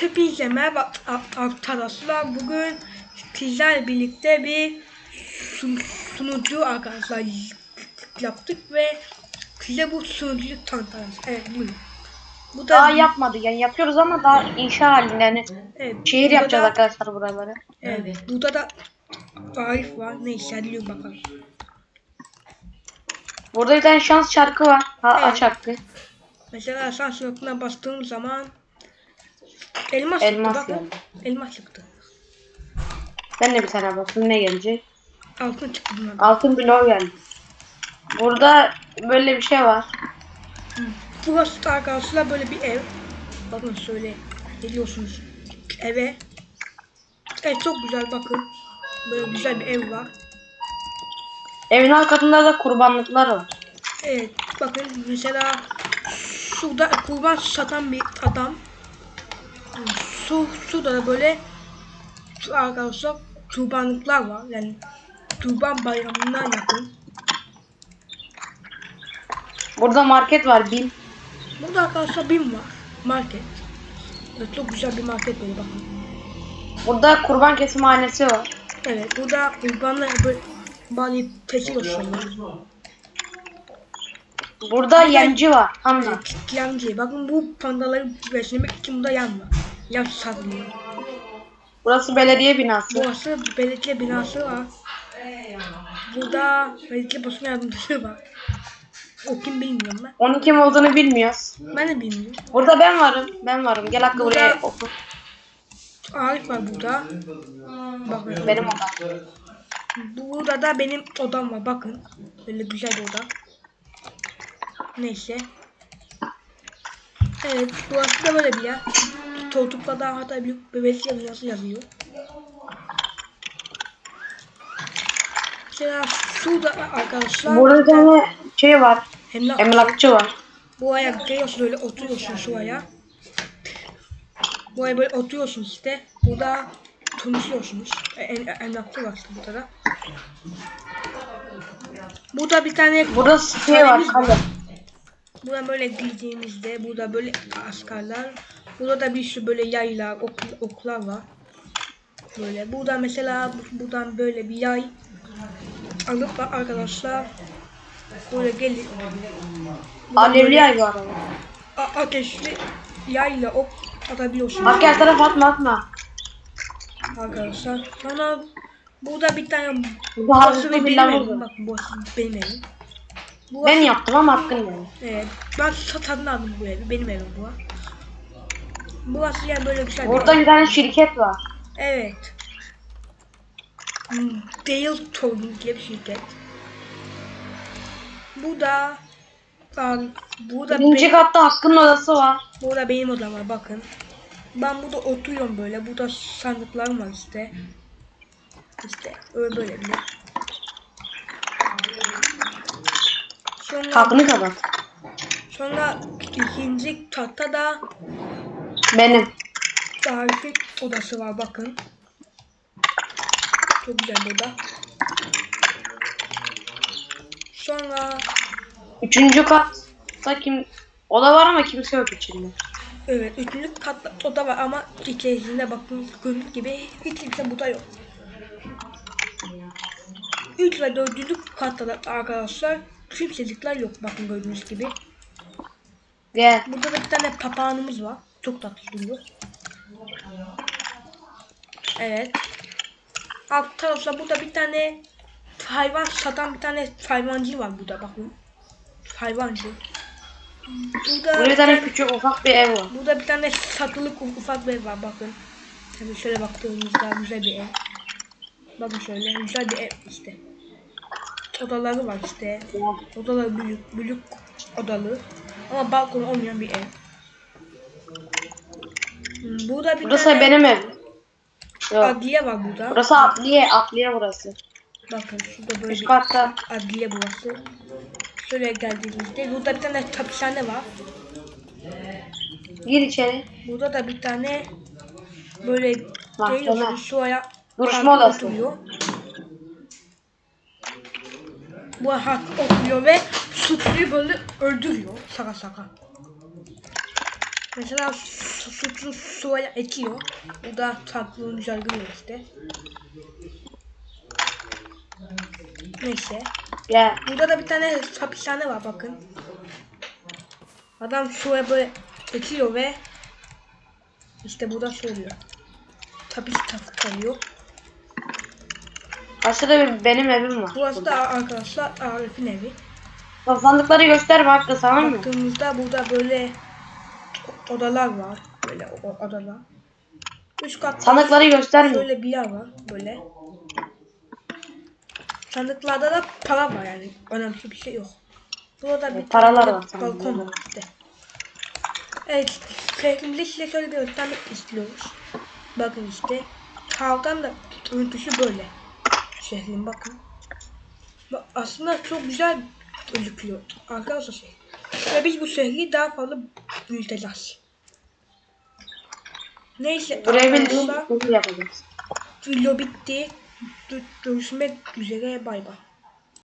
Hepinize merhaba arkadaşlar. Bugün sizlerle birlikte bir sun- sunucu arkadaşlar yaptık ve size bu sunucuyu tanıtacağız. Evet buyurun. Bu da Daha yapmadı yani yapıyoruz ama daha inşa halinde yani evet, şehir yapacağız da- arkadaşlar buraları. Evet. Burada da Arif var. Neyse hadi yürü bakalım. Burada bir tane şans çarkı var. Ha, Evet. aç hakkı. Mesela asansör okuna bastığım zaman elmas, Elmas çıktı. Geldi. Elmas çıktı. Ben de bir tane basın ne gelecek? Altın çıktı bunlardan. Altın blok geldi. Burada böyle bir şey var. Burası da arkadaşlar böyle bir ev. Bakın şöyle geliyorsunuz eve. Evet çok güzel bakın. Böyle güzel bir ev var. Evin alt katında da kurbanlıklar var. Evet bakın mesela şurada kurban satan bir adam. Su, şurada da böyle şu arkadaşlar kurbanlıklar var. Yani kurban bayramına yakın. Burada market var bin. Burada arkadaşlar BİM var. Market. Evet, çok güzel bir market böyle bakın. Burada kurban kesimhanesi var. Evet burada kurbanlar böyle bağlayıp kesiyorsunuz. Burada yemci var. Hamza. Evet, yancı. Bakın bu pandaları beslemek için burada yan var. Yan satılıyor. Burası belediye binası. Burası belediye binası var. Burada belediye basın yardımcısı var. O kim bilmiyorum ben. Onun kim olduğunu bilmiyoruz. Ben de bilmiyorum. Burada ben varım. Ben varım. Gel hakkı Burada- buraya oku. Arif var burada. Bakın. Benim odam. Burada da benim odam var bakın. Böyle güzel bir oda. Neyse. Evet burası da böyle bir yer. Koltukta da hatta büyük bebek yazısı yazıyor. Mesela şurada arkadaşlar Burada bir tane şey var. emlak, Emlakçı var. bu aya geliyorsun böyle oturuyorsun şu aya. Bu aya böyle oturuyorsun işte. Burada konuşuyorsunuz. E, em, emlakçı var burada da. Burada bir tane Burada şey var. Burada böyle girdiğimizde burada böyle askerler. Burada da bir sürü böyle yaylar, ok, oklar var. Böyle. Burada mesela bu- buradan böyle bir yay alıp da arkadaşlar böyle gelip Alevli yay var ama. ateşli yayla ok atabiliyorsunuz Bak her taraf atma atma. arkadaşlar. Sonra burada bir tane Bu burası havuzlu benim evim. Bak burası benim evim. Bu Ben yaptım ama hakkın yani. Evet. Ben satın aldım bu evi. Benim evim bu. Burası yani böyle bir Burada ev. bir tane şirket var. Evet. Hmm, Dale Tolling diye bir şirket. Bu da Aa, burada Birinci benim, katta hakkın odası var. burada benim odam var bakın. Ben burada oturuyorum böyle. Burada sandıklarım var işte. İşte öyle böyle bir. Sonra, Kapını kapat. sonra ikinci katta da Benim. Tarif'in odası var bakın. Çok güzel bir oda. Sonra Üçüncü katta kim... Oda var ama kimse yok içinde. evet üçüncü katta oda var ama içerisinde bakın gördüğünüz gibi hiç kimse burada yok. Üç ve dördüncü katta da arkadaşlar kimsecikler yok bakın gördüğünüz gibi. Gel. Burada da bir tane papağanımız var. Çok tatlı duruyor. Evet. Alt tarafta burada bir tane hayvan satan bir tane hayvancı var burada bakın. Hayvancı. Burada Burada bir tane, küçük ufak bir ev var. burada bir tane satılık ufak bir ev var bakın. Tabii şöyle baktığımızda güzel bir ev. Bakın şöyle güzel bir ev işte. Odaları var işte. Odalar büyük, büyük odalı. Ama balkon olmayan bir ev. Hmm, Burada bir Burası tane benim evim. Yok. adliye var burada. Burası atliye, atliye burası. Bakın şurada böyle Üst bir katta. adliye burası. Şöyle geldiğimizde burada bir tane hapishane var. Gir içeri. Burada da bir tane böyle Mahkeme. şu aya Duruşma odası. oturuyor. Bu hak okuyor ve suçluyu böyle öldürüyor. Saka saka. Mesela su- suçlu suya ekiyor. Bu da tatlı güzel gülüyor işte. Neyse. Gel. Burada da bir tane hapishane var bakın. Adam suya böyle ekiyor ve işte burada söylüyor. Hapis tak- kalıyor. Aşağıda bir benim evim var. Burası da arkadaşlar Arif'in evi. Sandıkları göster bak da tamam mı? Baktığımızda burada böyle odalar var. Böyle o- odalar. Üst katta Sandıkları göstermiyor. şöyle bir yer var böyle. Sandıklarda da para var yani. Önemli bir şey yok. Burada bir paralar var balkon var işte. Evet, şehrimizi size şöyle göstermek istiyoruz. Bakın işte. Sağdan da görüntüsü böyle. Şehrin bakın. Bak, Aslında çok güzel gözüküyor arkadaşlar şey. Ve biz bu şehri daha fazla büyüteceğiz. Neyse Buraya bir arkadaşlar dur yapacağız. video bitti. Gö- Görüşmek üzere bay bay.